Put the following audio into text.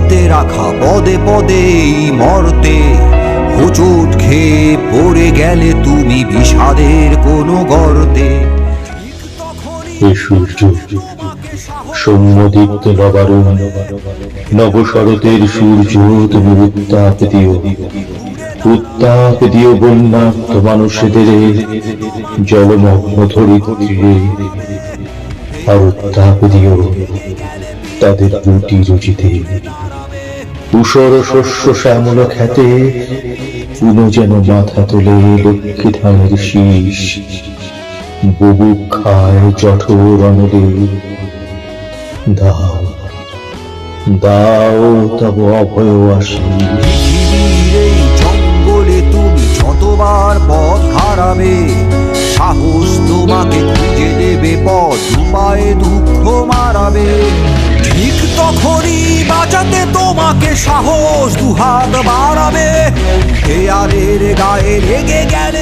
বিপদেই মরতে। হোঁচট খেয়ে পড়ে গেলে তুমি বিষাদের কোনো গর্তে। সূর্য, সৌম্যদীপ্ত নবারুণ, নবশরতের সূর্য তুমি উত্তাপ দিও। উত্তাপ দিও জলমগ্ন ধরিত্রীরে। আর উত্তাপ দিও তাদের রুটি রুচিতে। উষর শস্য শ্যামল খ্যাতে পুনঃ যেন মাথা তোলে লক্ষ্মী ধানের শীষ বুবু খায় জঠর অনলে। দাও দাও তব অভয় আসি। জঙ্গলে তুমি যতবার পথ হারাবে, সাহস তোমাকে খুঁজে দেবে, পথ উপায়ে দুঃখ মারাবে। তোমাকে সাহস দুহাত বাড়াবে। গায়ে রেগে গেলে